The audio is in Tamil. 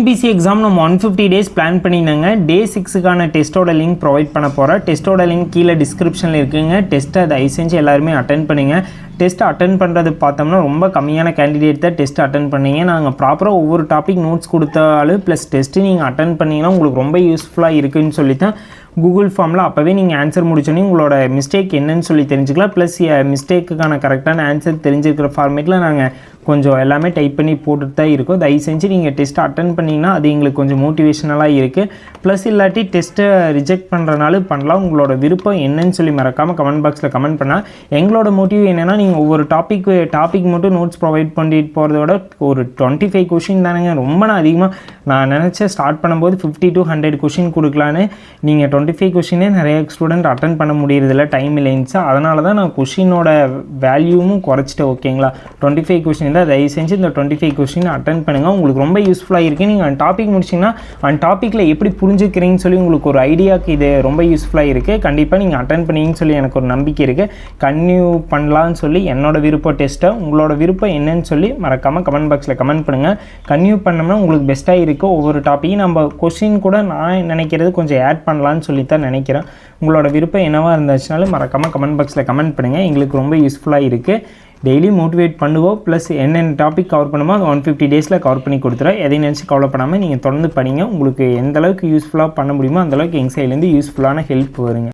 டிஎன்பிசி எக்ஸாம் நம்ம ஒன் ஃபிஃப்டி டேஸ் பிளான் பண்ணியிருந்தாங்க டே சிக்ஸுக்கான டெஸ்ட்டோட லிங்க் ப்ரொவைட் பண்ண போகிறோம் டெஸ்ட்டோட லிங்க் கீழே டிஸ்கிரிப்ஷனில் இருக்குங்க. டெஸ்ட்டை தயவு செஞ்சு எல்லாருமே அட்டன் பண்ணுங்க. டெஸ்ட் அட்டன் பண்ணுறது பார்த்தோம்னா ரொம்ப கம்மியான கேண்டிடேட் தான் டெஸ்ட் அட்டன் பண்ணீங்க. நாங்கள் ப்ராப்பராக ஒவ்வொரு டாபிக் நோட்ஸ் கொடுத்தாலும் ப்ளஸ் டெஸ்ட்டு நீங்கள் அட்டன் பண்ணீங்கன்னா உங்களுக்கு ரொம்ப யூஸ்ஃபுல்லாக இருக்குன்னு சொல்லி தான் கூகுள் ஃபார்மில் அப்போவே நீங்கள் ஆன்சர் முடிச்சோன்னே உங்களோட மிஸ்டேக் என்னன்னு சொல்லி தெரிஞ்சுக்கலாம். ப்ளஸ் மிஸ்டேக்குக்கான கரெக்டான ஆன்சர் தெரிஞ்சிருக்கிற ஃபார்மேட்டில் நாங்கள் கொஞ்சம் எல்லாமே டைப் பண்ணி போட்டுட்டு தான் இருக்கோம். தயவு செஞ்சு நீங்கள் டெஸ்ட் அட்டன் பண்ணிங்கன்னா அது எங்களுக்கு கொஞ்சம் மோட்டிவேஷனலாக இருக்குது ப்ளஸ் இல்லாட்டி டெஸ்ட்டை ரிஜெக்ட் பண்ணுறனாலும் பண்ணலாம். உங்களோட விருப்பம் என்னன்னு சொல்லி மறக்காமல் கமெண்ட் பாக்ஸில் கமெண்ட் பண்ணால் எங்களோட மோட்டிவ் என்னென்னா நீங்கள் ஒவ்வொரு டாபிக் டாபிக் மட்டும் நோட்ஸ் ப்ரொவைட் பண்ணிட்டு போகிறத விட ஒரு டுவெண்ட்டி ஃபைவ் கொஷின் தானேங்க. ரொம்ப நான் அதிகமாக நான் நினச்சேன் ஸ்டார்ட் பண்ணும்போது ஃபிஃப்டி டு ஹண்ட்ரட் கொஷின் கொடுக்கலான்னு. நீங்கள் டுவெண்ட்டி ஃபைவ் கொஷினே நிறைய ஸ்டூடெண்ட் அட்டன் பண்ண முடியறதில்ல டைம் இல்லைன்னு அதனால தான் நான் கொஷினோட வேல்யூமும் குறைச்சிட்டேன் ஓகேங்களா டுவெண்ட்டி ஃபைவ் கொஷின் தான் தயவு செஞ்சு இந்த டுவெண்ட்டி ஃபைவ் கொஷின் அட்டன் பண்ணுங்கள் உங்களுக்கு ரொம்ப யூஸ்ஃபுல்லாக இருக்குது நீங்கள் அந்த டாபிக் முடிச்சிங்கன்னா அந்த டாப்பிக்கில் எப்படி புரிஞ்சுக்கிறீங்கன்னு சொல்லி உங்களுக்கு ஒரு ஐடியாவுக்கு இது ரொம்ப யூஸ்ஃபுல்லாக இருக்குது கண்டிப்பாக நீங்கள் அட்டன் பண்ணீங்கன்னு சொல்லி எனக்கு ஒரு நம்பிக்கை இருக்குது கன்டினியூ பண்ணலான்னு சொல்லி என்னோட விருப்ப டெஸ்ட்டை உங்களோட விருப்பம் என்னன்னு சொல்லி மறக்காமல் கமெண்ட் பாக்ஸில் கமெண்ட் பண்ணுங்கள் கன்டினியூ பண்ணோம்னா உங்களுக்கு பெஸ்ட்டாக இருக்குது ஒவ்வொரு டாப்பிக்கும் நம்ம கொஷின் கூட நான் நினைக்கிறது கொஞ்சம் ஆட் பண்ணலான்னு சொல்லி தான் நினைக்கிறேன். உங்களோட விருப்பம் என்னவாக இருந்துச்சுனாலும் மறக்காமல் கமெண்ட் பாக்ஸில் கமெண்ட் பண்ணுங்கள் எங்களுக்கு ரொம்ப யூஸ்ஃபுல்லாக இருக்குது டெய்லி மோட்டிவேட் பண்ணுவோம். ப்ளஸ் என்னென்ன டாபிக் கவர் பண்ணுமோ அது ஒன் ஃபிஃப்டி டேஸில் கவர் பண்ணி கொடுத்துறோம் எதை நினச்சி கவலைப்படாமல் நீங்கள் தொடர்ந்து படிங்க. உங்களுக்கு எந்த அளவுக்கு யூஸ்ஃபுல்லாக பண்ண முடியுமோ அந்தளவுக்கு எங்கள் சைட்லேருந்து யூஸ்ஃபுல்லான ஹெல்ப் வருங்க.